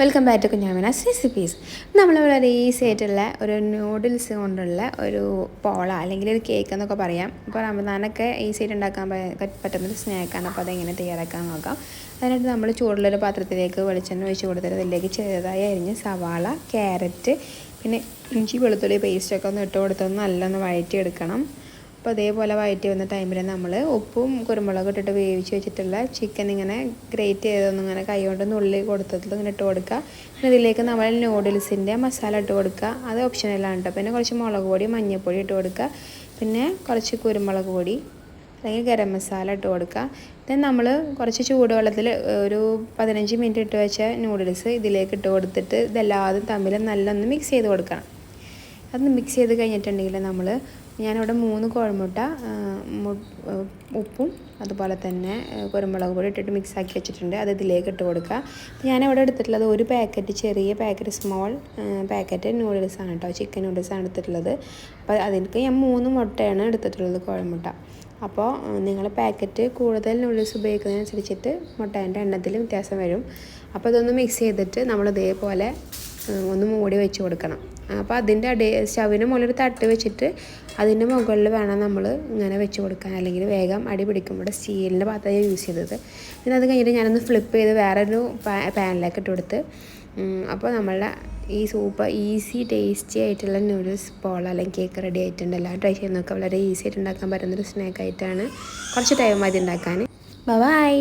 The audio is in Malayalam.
Welcome back to Kunjamina's recipes നമ്മൾ വളരെ ഈസി ആയിട്ടുള്ള ഒരു നൂഡിൽസ് കൊണ്ടുള്ള ഒരു പോള അല്ലെങ്കിൽ ഒരു കേക്ക് എന്നൊക്കെ പറയാം. ഇപ്പോൾ റമദാനൊക്കെ ഈസി ആയിട്ട് ഉണ്ടാക്കാൻ പറ്റുന്ന പറ്റുന്നൊരു സ്നാക്കാണ് അപ്പോൾ അതെങ്ങനെ തയ്യാറാക്കാൻ നോക്കാം. അതിനായിട്ട് നമ്മൾ ചൂടുള്ളൊരു പാത്രത്തിലേക്ക് വെളിച്ചെണ്ണ ഒഴിച്ച് കൊടുത്തിട്ട് അതിലേക്ക് ചെറുതായി അരിഞ്ഞ് സവാള ക്യാരറ്റ് പിന്നെ ഇഞ്ചി വെളുത്തുള്ളി പേസ്റ്റൊക്കെ ഒന്ന് ഇട്ട് കൊടുത്തൊന്ന് നല്ലൊന്ന് വഴറ്റിയെടുക്കണം. അപ്പോൾ അതേപോലെ വഴറ്റി വന്ന ടൈമിൽ നമ്മൾ ഉപ്പും കുരുമുളകും ഇട്ടിട്ട് വേവിച്ച് വെച്ചിട്ടുള്ള ചിക്കൻ ഇങ്ങനെ ഗ്രേറ്റ് ചെയ്തൊന്നും ഇങ്ങനെ കൈ കൊണ്ട് നുള്ളി കൊടുത്തിട്ട് ഇങ്ങനെ ഇട്ട് കൊടുക്കുക. പിന്നെ ഇതിലേക്ക് നമ്മൾ നൂഡിൽസിന്റെ മസാല ഇട്ട് കൊടുക്കുക. അത് ഓപ്ഷനലാണ് കേട്ടോ പിന്നെ കുറച്ച് മുളക് പൊടി മഞ്ഞൾപ്പൊടി ഇട്ട് കൊടുക്കുക. പിന്നെ കുറച്ച് കുരുമുളക് പൊടി അല്ലെങ്കിൽ ഗരം മസാല ഇട്ട് കൊടുക്കുക. ദെൻ നമ്മൾ കുറച്ച് ചൂടുവെള്ളത്തിൽ ഒരു പതിനഞ്ച് മിനിറ്റ് ഇട്ട് വെച്ച നൂഡിൽസ് ഇതിലേക്ക് ഇട്ട് കൊടുത്തിട്ട് ഇതെല്ലാതും തമ്മിൽ നല്ലൊന്ന് മിക്സ് ചെയ്ത് കൊടുക്കണം. അതൊന്ന് മിക്സ് ചെയ്ത് കഴിഞ്ഞിട്ടുണ്ടെങ്കിൽ നമ്മൾ ഞാനിവിടെ മൂന്ന് കുഴമുട്ട ഉപ്പും അതുപോലെ തന്നെ കുരുമുളക് പൊടി ഇട്ടിട്ട് മിക്സ് ആക്കി വെച്ചിട്ടുണ്ട്. അത് ഇതിലേക്ക് ഇട്ട് കൊടുക്കുക. ഞാനിവിടെ എടുത്തിട്ടുള്ളത് ഒരു പാക്കറ്റ് ചെറിയ പാക്കറ്റ് സ്മോൾ പാക്കറ്റ് നൂഡിൽസാണ് കേട്ടോ ചിക്കൻ നൂഡിൽസാണ് എടുത്തിട്ടുള്ളത്. അപ്പോൾ അതിലേക്ക് ഞാൻ മൂന്ന് മുട്ടയാണ് എടുത്തിട്ടുള്ളത് കുഴമുട്ട. അപ്പോൾ നിങ്ങൾ പാക്കറ്റ് കൂടുതൽ നൂഡിൽസ് ഉപയോഗിക്കുന്നതിനനുസരിച്ചിട്ട് മുട്ടേന്റെ എണ്ണത്തിൽ വ്യത്യാസം വരും. അപ്പോൾ ഇതൊന്ന് മിക്സ് ചെയ്തിട്ട് നമ്മൾ ഇതേപോലെ ഒന്ന് മൂടി വെച്ച് കൊടുക്കണം. അപ്പോൾ അതിന്റെ അടി സ്റ്റവിന് മുകളിൽ തട്ട് വെച്ചിട്ട് അതിന്റെ മുകളിൽ വേണം നമ്മൾ ഇങ്ങനെ വെച്ച് കൊടുക്കാൻ. അല്ലെങ്കിൽ വേഗം അടി പിടിക്കും ഇവിടെ സ്റ്റീലിന്റെ പാത്രമാണ് യൂസ് ചെയ്തത്. പിന്നെ അത് കഴിഞ്ഞിട്ട് ഞാനൊന്ന് ഫ്ലിപ്പ് ചെയ്ത് വേറൊരു പാ പാനിലേക്ക് ഇട്ട് കൊടുത്ത്. അപ്പോൾ നമ്മളുടെ ഈ സൂപ്പർ ഈസി ടേസ്റ്റി ആയിട്ടുള്ള നൂഡിൽസ് പോൾ അല്ലെങ്കിൽ കേക്ക് റെഡി ആയിട്ടുണ്ട്. എല്ലാം ട്രൈ ചെയ്യുന്നതൊക്കെ വളരെ ഈസി ആയിട്ട് ഉണ്ടാക്കാൻ പറ്റുന്നൊരു സ്നാക്ക് ആയിട്ടാണ് കുറച്ച് ടൈം മതി ഉണ്ടാക്കാൻ. ബൈ